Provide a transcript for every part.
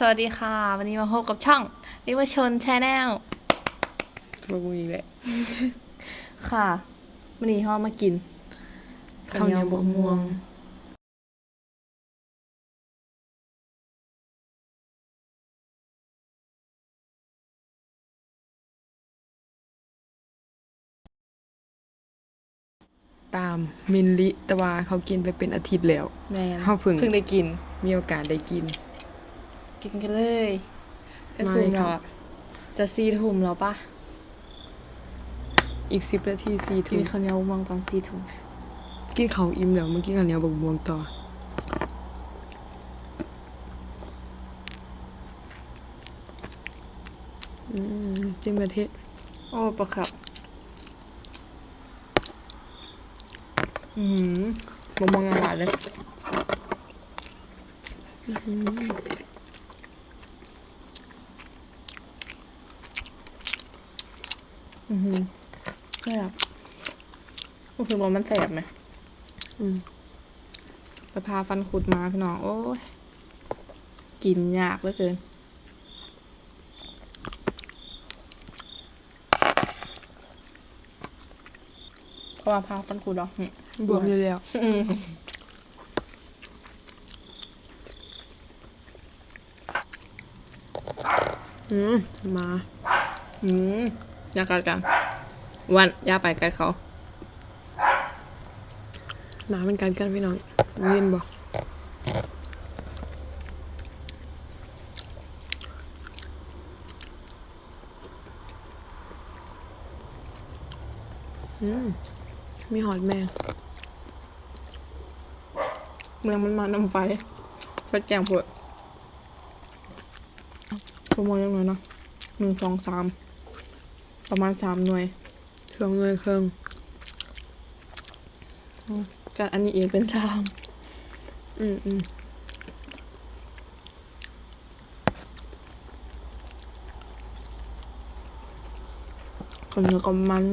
สวัสดีค่ะ วันนี้มาพบกับช่องริวชนแชนแนลพวกมีแหละค่ะวันนี้เรามากินข้าวเหนียวบะม่วง ตามมินลิแต่ว่าเขากินไปเป็นอาทิตย์แล้วแมนเฮาเพิ่งเพิ่งได้กิน มีโอกาสได้กิน กินกันเลยก็มาคือเลยครับแบบจะซีทุ่มแล้วปะอีกสิบนาทีสี่กิทุ่นมข้าวเหนียวมองตอนซีทุ่มกินเขาวอิ่มแล้วมากินข้าวเหนียวบะม่วงต่ออืมจิ้มกะทิโอ้ปะครับอือหือมองมองหวานๆเลย อือหือแซ่บรู้สึกว่ามันแสบไหมอืมไปพาฟันขุดมาพี่น้อง โอ้ย กินยากเหลือเกิน ก็มาพาฟันขุดเหรอนี่บวมอยู่แล้วอืมอืมมา อืม อยากัดกันวันอยาไปกัดเขาหมาเป็นการกันพี่น้องเวียนบ่อืมมีหอดแมงเมืองมันมานำไฟไฟแจงพวดประมาณยังไงนะหนึ่งสองสาม ประมาณสามหน่วยสองเลยเครื่องกับอันนี้เองเป็นสามอืมอืมคนแล้วก็มัน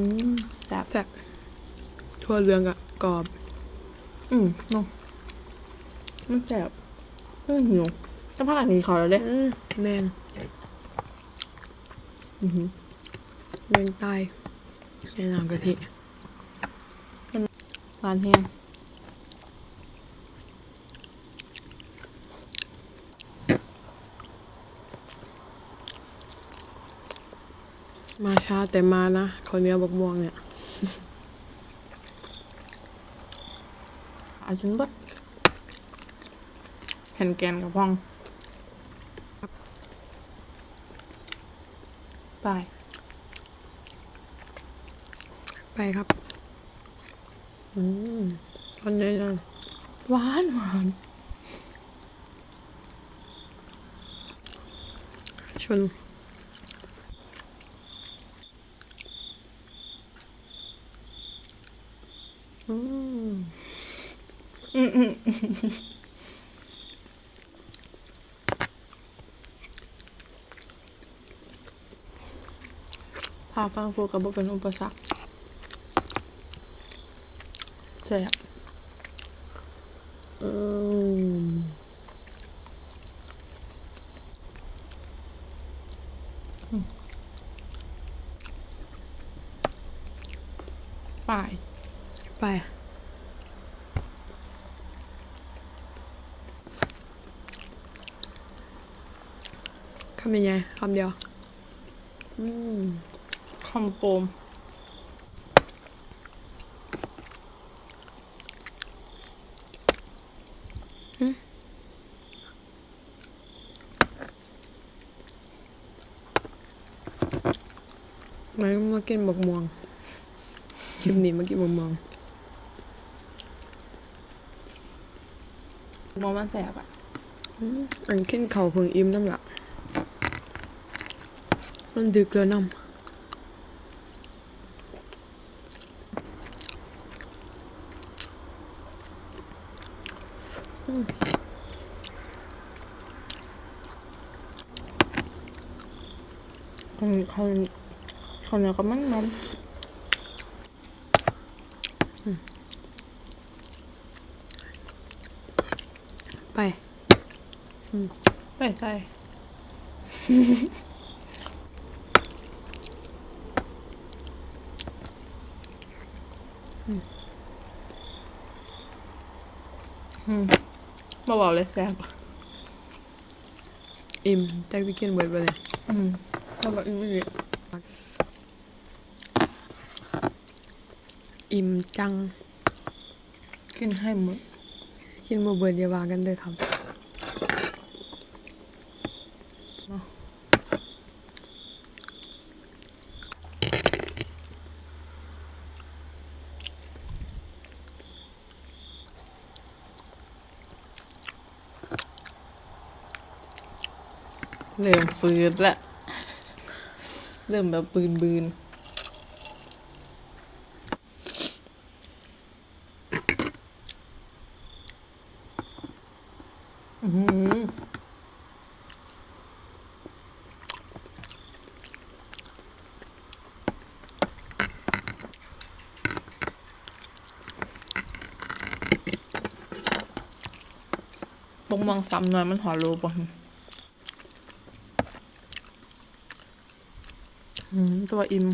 แบบแซ่บทั่วเรืองอะกรอบ อืมเนาะมันแสบเฮ้ยหิวจะพากันกินขอแล้วเด้อืมแมงอือหือ แมงใต้ในน้ำกะทิร้านแห้งมาช้าแต่มานะเขาเนียวบักม่วงเนี่ยอาจนเบิดแผ่นแกนกับพองไป ไปครับ อืมตอนนี้นะหวานหวานชนอืมอืมอืมพาฟังฟูกับบ่เป็นอุปสรรค ใช่บอืมป่ายไปคำยังไงคำเดียว อืมคอมโปม มันมากินบักม่วงคลิปนี้มากินบักม่วงมองมันแสบอะอันขึ้นเขาเพึงอิ่มน้ำละมันดึกแล้วน้ำ เขาเขาเขาเนี่ยก็มันมันไปใส่ใส่อืมมาบอกเลยแซ่บอิ่มจักสิกินเบิดบ่เลยอืม มาบอกอีกไม่ดีอิ่มจัง กินให้หมด กินบ่เบิดอย่าว่ากันเด้อครับเริ่มฟืดละ เริ่มแบบปืนบืนอือหือบงมองซ้ำหน่อยมันหอรูปะอืม ตัวอิม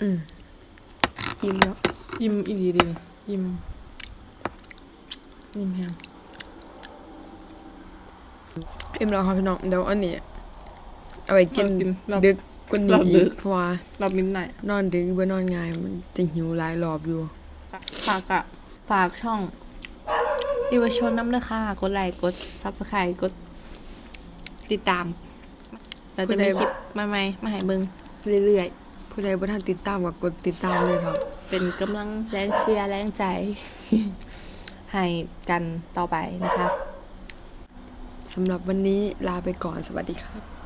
อืมอิ่มแล้วอิมอีดีดีอิมอิมแฮงอิ่มแล้วครับพี่น้องเดี๋ยวอันนี้เอาไว้กินเอากินรอบดึกกว่ารนี้อบดึอีกกเพราะว่ารอบมิดไนท์นอนดึกบ่นอนง่ายมันจะหิวหลายรอบอยู่ฝากอะ ฝากช่องดิวชนน้ำเด้อค่ะ กดไลค์กดซับสไครต์กดติดตาม เราจะมีคลิปใหม่ๆมาให้เบิ่งเรื่อยผู้ใดบ่ทันติดตามก็กดติดตามเลยครับ ๆ เป็นกำลังแรงเชียร์แรงใจ ให้กันต่อไปนะคะ สำหรับวันนี้ลาไปก่อนสวัสดีครับ